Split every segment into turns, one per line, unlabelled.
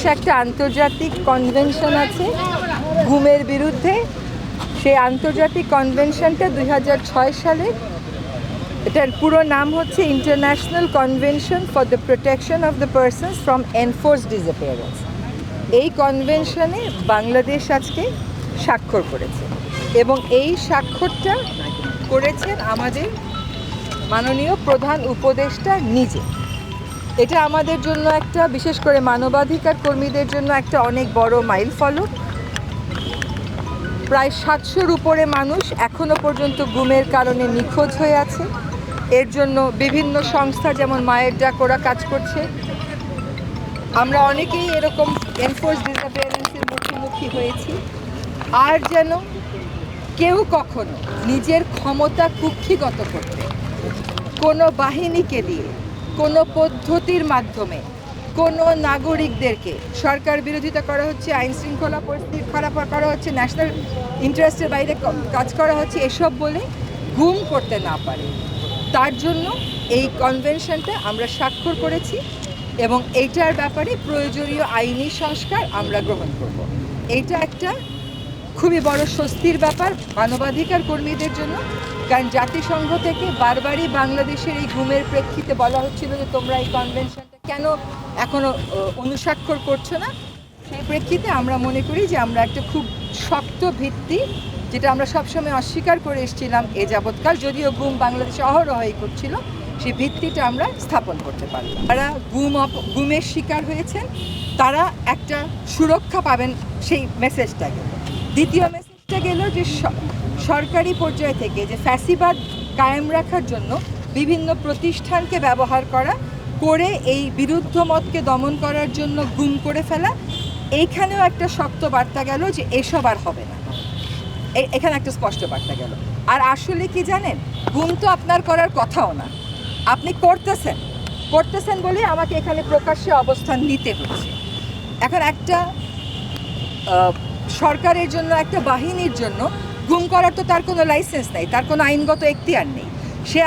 বাংলাদেশ একটা আন্তর্জাতিক কনভেনশন আছে ঘুমের বিরুদ্ধে। সেই আন্তর্জাতিক কনভেনশনটা দুই হাজার ছয় সালে। এটার পুরো নাম হচ্ছে international convention for the protection of the persons from enforce disappearance এই কনভেনশনে বাংলাদেশ আজকে স্বাক্ষর করেছে এবং এই স্বাক্ষরটা করেছেন আমাদের মাননীয় প্রধান উপদেষ্টা নিজে। এটা আমাদের জন্য একটা, বিশেষ করে মানবাধিকার কর্মীদের জন্য একটা অনেক বড় মাইল ফলক। প্রায় সাতশোর উপরে মানুষ এখনও পর্যন্ত গুমের কারণে নিখোঁজ হয়ে আছে। এর জন্য বিভিন্ন সংস্থা যেমন মায়ের ডাক ওরা কাজ করছে। আমরা অনেকেই এরকম এনফোর্স ডিসঅ্যাপিয়ারেন্সের মুখোমুখি হয়েছি। আর যেন কেউ কখনো নিজের ক্ষমতা কুক্ষিগত করতে, কোনো বাহিনীকে দিয়ে কোনো পদ্ধতির মাধ্যমে কোনো নাগরিকদেরকে সরকার বিরোধিতা করা হচ্ছে, আইন শৃঙ্খলা পরিস্থিতি খারাপ করা হচ্ছে ন্যাশনাল ইন্টারেস্টের বাইরে কাজ করা হচ্ছে, এসব বলে গুম করতে না পারে। তার জন্য এই কনভেনশনটা আমরা স্বাক্ষর করেছি এবং এইটার ব্যাপারে প্রয়োজনীয় আইনি সংস্কার আমরা গ্রহণ করব। এটা একটা খুবই বড় স্বস্তির ব্যাপার। মানবাধিকার কর্মীদের জন্য। কারণ জাতিসংঘ থেকে বারবারই বাংলাদেশের এই ঘুমের প্রেক্ষিতে বলা হচ্ছিল যে তোমরা এই কনভেনশনটা কেন এখনও আহ, অনুস্বাক্ষর করছ না? সেই প্রেক্ষিতে আমরা মনে করি যে আমরা একটা খুব শক্ত ভিত্তি যেটা আমরা সবসময় অস্বীকার করে এসেছিলাম এ যাবৎকাল যদিও গুম বাংলাদেশে অহরহই করছিল সেই ভিত্তিটা আমরা স্থাপন করতে পারলাম। যারা গুম গুমের শিকার হয়েছেন তারা একটা সুরক্ষা পাবেন সেই মেসেজটা গেল দ্বিতীয় মেসেজটা গেল যে সরকারি পর্যায় থেকে যে ফ্যাসিবাদ কায়েম রাখার জন্য বিভিন্ন প্রতিষ্ঠানকে ব্যবহার করা, করে এই বিরুদ্ধ মতকে দমন করার জন্য গুম করে ফেলা, এইখানেও একটা শক্ত বার্তা গেল যে এসব আর হবে না। এখানে একটা স্পষ্ট বার্তা গেল। আর আসলে কি জানেন? গুম তো আপনার করার কথাও না। আপনি করতেছেন। করতেছেন বলে আমাকে এখানে প্রকাশ্যে অবস্থান নিতে হচ্ছে। এখন একটা সরকারের জন্য, একটা বাহিনীর জন্য, গুম করার তো তার কোনো লাইসেন্স নেই, তার কোনো আইনগত এখতিয়ার নেই। সে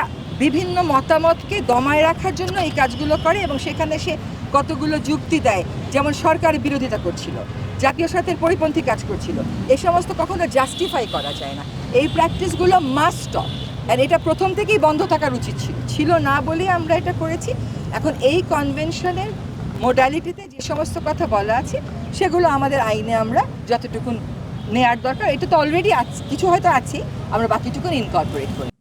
বিভিন্ন মতামতকে দমায় রাখার জন্য এই কাজগুলো করে এবং সেখানে সে কতগুলো যুক্তি দেয়, যেমন সরকার বিরোধিতা করছিল, জাতীয় স্বার্থের পরিপন্থী কাজ করছিল, এ সমস্ত কখনো জাস্টিফাই করা যায় না। এই প্র্যাকটিসগুলো মাস্ট অফ আর এটা প্রথম থেকেই বন্ধ থাকার উচিত ছিল। ছিল না বলেই আমরা এটা করেছি। এখন এই কনভেনশনের মোডালিটিতে যে সমস্ত কথা বলা আছে সেগুলো আমাদের আইনে আমরা যতটুকুন নেয়ার দরকার, এটা তো অলরেডি আছে, কিছু হয়তো আছে আমরা বাকিটুকুন ইনকর্পোরেট করি।